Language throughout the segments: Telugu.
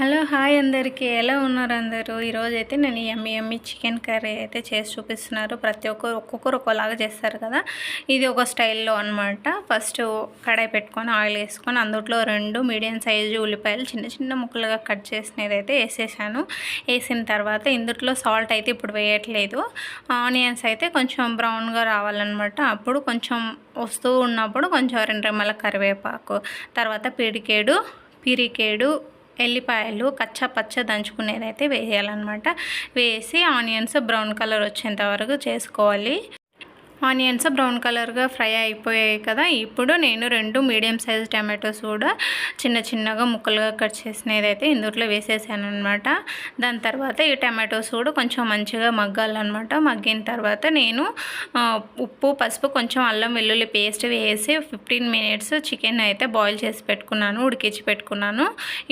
హలో హాయ్ అందరికీ. ఎలా ఉన్నారు అందరూ? ఈరోజు అయితే నేను ఎమ్మి ఎమ్మి చికెన్ కర్రీ అయితే చేసి చూపిస్తున్నారు. ప్రతి ఒక్కరు ఒక్కొక్కరు ఒక్కోలాగా చేస్తారు కదా. ఇది ఒక స్టైల్లో అనమాట ఫస్ట్ కడాయి పెట్టుకొని ఆయిల్ వేసుకొని అందులో రెండు మీడియం సైజు ఉల్లిపాయలు చిన్న చిన్న ముక్కలుగా కట్ చేసినది అయితే వేసేసాను. వేసిన తర్వాత ఇందులో సాల్ట్ అయితే ఇప్పుడు వేయట్లేదు. ఆనియన్స్ అయితే కొంచెం బ్రౌన్గా రావాలన్నమాట. అప్పుడు కొంచెం వస్తూ ఉన్నప్పుడు కొంచెం రెండు రెమ్మల కరివేపాకు తర్వాత పిడికేడు పిరికేడు ఎల్లిపాయలు కచ్చా పచ్చ దంచుకునేది అయితే వేయాలన్నమాట. వేసి ఆనియన్స్ బ్రౌన్ కలర్ వచ్చేంత వరకు చేసుకోవాలి. ఆనియన్స్ బ్రౌన్ కలర్గా ఫ్రై అయిపోయాయి కదా. ఇప్పుడు నేను రెండు మీడియం సైజ్ టమాటోస్ కూడా చిన్న చిన్నగా ముక్కలుగా కట్ చేసినది అయితే ఇందులో వేసేసాను అనమాట దాని తర్వాత ఈ టమాటోస్ కూడా కొంచెం మంచిగా మగ్గాలన్నమాట. మగ్గిన తర్వాత నేను ఉప్పు పసుపు కొంచెం అల్లం వెల్లుల్లి పేస్ట్ వేసి ఫిఫ్టీన్ మినిట్స్ చికెన్ అయితే బాయిల్ చేసి పెట్టుకున్నాను ఉడికించి పెట్టుకున్నాను.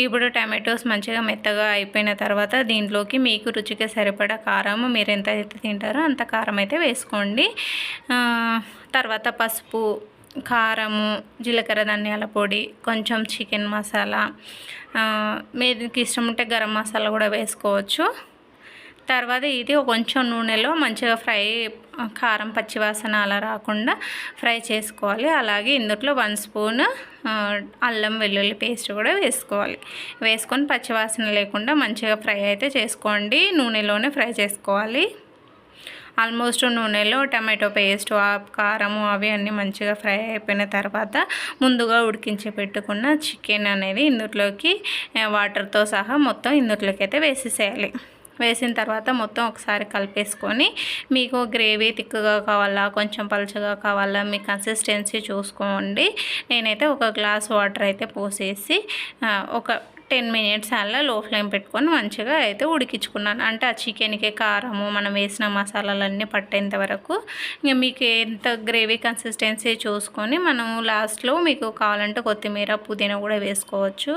ఇప్పుడు టమాటోస్ మంచిగా మెత్తగా అయిపోయిన తర్వాత దీంట్లోకి మీకు రుచికి సరిపడా కారం మీరు ఎంత అయితే తింటారో అంత కారం అయితే వేసుకోండి. తర్వాత పసుపు కారము జీలకర్ర ధనియాల పొడి కొంచెం చికెన్ మసాలా మీకు ఇష్టం ఉంటే గరం మసాలా కూడా వేసుకోవచ్చు. తర్వాత ఇది కొంచెం నూనెలో మంచిగా ఫ్రై కారం పచ్చివాసన అలా రాకుండా ఫ్రై చేసుకోవాలి. అలాగే ఇందులో వన్ స్పూన్ అల్లం వెల్లుల్లి పేస్ట్ కూడా వేసుకోవాలి. వేసుకొని పచ్చివాసన లేకుండా మంచిగా ఫ్రై అయితే చేసుకోండి. నూనెలోనే ఫ్రై చేసుకోవాలి. ఆల్మోస్ట్ నూనెలో టమాటో పేస్ట్ కారము అవి అన్నీ మంచిగా ఫ్రై అయిపోయిన తర్వాత ముందుగా ఉడికించి పెట్టుకున్న చికెన్ అనేది ఇందులోకి వాటర్తో సహా మొత్తం ఇందులోకి అయితే వేసేసేయాలి. వేసిన తర్వాత మొత్తం ఒకసారి కలిపేసుకొని మీకు గ్రేవీ థిక్గా కావాలా కొంచెం పలుచగా కావాలా మీ కన్సిస్టెన్సీ చూసుకోండి. నేనైతే ఒక గ్లాస్ వాటర్ అయితే పోసేసి ఒక టెన్ మినిట్స్ అలా లో ఫ్లేమ్ పెట్టుకొని మంచిగా అయితే ఉడికించుకున్నాను. అంటే ఆ చికెన్కి కారము మనం వేసిన మసాలాలన్నీ పట్టేంత వరకు ఇంకా మీకు ఎంత గ్రేవీ కన్సిస్టెన్సీ చూసుకొని మనం లాస్ట్లో మీకు కావాలంటే కొత్తిమీర పుదీనా కూడా వేసుకోవచ్చు.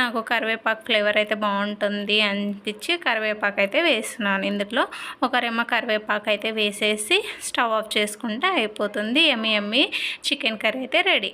నాకు కరివేపాకు ఫ్లేవర్ అయితే బాగుంటుంది అనిపించి కరివేపాకు అయితే వేస్తున్నాను. ఇందులో ఒకరేమో కరివేపాకు అయితే వేసేసి స్టవ్ ఆఫ్ చేసుకుంటే అయిపోతుంది. ఎమ్మి ఎమ్మి చికెన్ కర్రీ అయితే రెడీ.